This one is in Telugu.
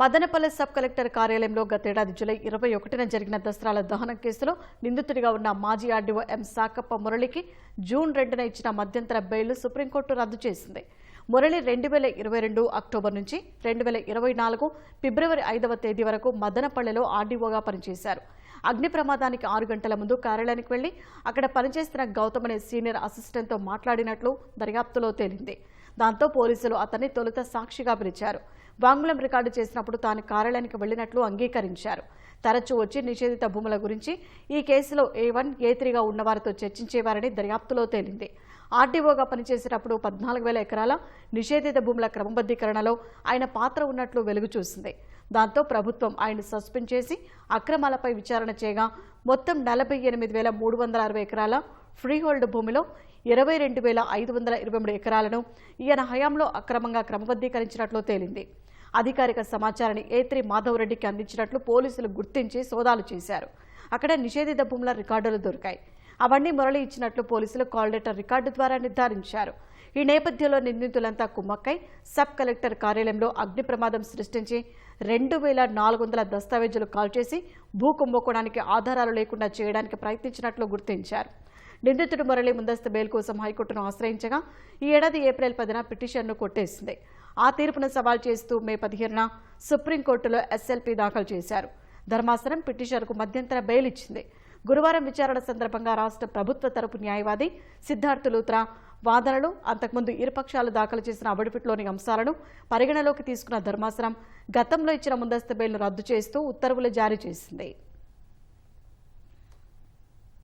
మదనపల్లె సబ్ కలెక్టర్ కార్యాలయంలో గతేడాది జూలై ఇరవై ఒకటిన జరిగిన దసరాల దహనం కేసులో నిందితుడిగా ఉన్న మాజీ ఆర్డీఓ ఎం సాకప్ప మురళికి జూన్ రెండున ఇచ్చిన మధ్యంతర బెయిల్ సుప్రీంకోర్టు రద్దు చేసింది. మురళి రెండు వేల ఇరవై రెండు అక్టోబర్ నుంచి రెండు వేల ఇరవై నాలుగు ఫిబ్రవరి ఐదవ తేదీ వరకు మదనపల్లెలో ఆర్డీఓగా పనిచేశారు. అగ్ని ప్రమాదానికి ఆరు గంటల ముందు కార్యాలయానికి వెళ్ళి అక్కడ పనిచేస్తున్న గౌతమ్ అనే సీనియర్ అసిస్టెంట్తో మాట్లాడినట్లు దర్యాప్తులో తేలింది. దాంతో పోలీసులు అతన్ని తొలుత సాక్షిగా పిలిచారు. వాంగ్మూలం రికార్డు చేసినప్పుడు తాను కార్యాలయానికి వెళ్ళినట్లు అంగీకరించారు. తరచూ వచ్చి నిషేధిత భూముల గురించి ఈ కేసులో ఏ వన్ ఏ త్రీగా ఉన్నవారితో చర్చించేవారని దర్యాప్తులో తేలింది. ఆర్డీఓగా పనిచేసేటప్పుడు పద్నాలుగు వేల ఎకరాల నిషేధిత భూముల క్రమబద్ధీకరణలో ఆయన పాత్ర ఉన్నట్లు వెలుగు చూసింది. దాంతో ప్రభుత్వం ఆయన సస్పెండ్ చేసి అక్రమాలపై విచారణ చేయగా మొత్తం నలభై ఎనిమిది వేల మూడు వందల అరవై ఎకరాల ఫ్రీహోల్డ్ భూమిలో ఇరవై రెండు వేల ఐదు వందల ఇరవై మూడు ఎకరాలను ఈయన హయాంలో అక్రమంగా క్రమబద్ధీకరించినట్లు తేలింది. అధికారిక సమాచారాన్ని ఏ త్రీ మాధవరెడ్డికి అందించినట్లు పోలీసులు గుర్తించి సోదాలు చేశారు. అక్కడ నిషేధిత భూముల రికార్డులు దొరికాయి. అవన్నీ మురళి ఇచ్చినట్లు పోలీసులు కాల్ లెటర్ రికార్డు ద్వారా నిర్ధారించారు. ఈ నేపథ్యంలో నిందితులంతా కుమ్మక్కై సబ్ కలెక్టర్ కార్యాలయంలో అగ్ని ప్రమాదం సృష్టించి రెండు వేల నాలుగు వందల దస్తావేజులు కాల్ చేసి భూ కుంభకోణానికి ఆధారాలు లేకుండా చేయడానికి ప్రయత్నించినట్లు గుర్తించారు. నిందితుడు మురళి ముందస్తు బెయిల్ కోసం హైకోర్టును ఆశ్రయించగా ఈ ఏడాది ఏప్రిల్ పదిన పిటిషన్ను కొట్టేసింది. ఆ తీర్పును సవాల్ చేస్తూ మే పదిహేనున సుప్రీంకోర్టులో ఎస్ఎల్పీ దాఖలు చేశారు. ధర్మాసనం పిటిషన్కు మధ్యంతర బెయిల్ ఇచ్చింది. గురువారం విచారణ సందర్భంగా రాష్ట్ర ప్రభుత్వ తరపు న్యాయవాది సిద్ధార్థ లూత్రా వాదనలు అంతకుముందు ఇరుపక్షాలు దాఖలు చేసిన అబడిపిట్లోని అంశాలను పరిగణలోకి తీసుకున్న ధర్మాసనం గతంలో ఇచ్చిన ముందస్తు బెయిల్ను రద్దు చేస్తూ ఉత్తర్వులు జారీ చేసింది.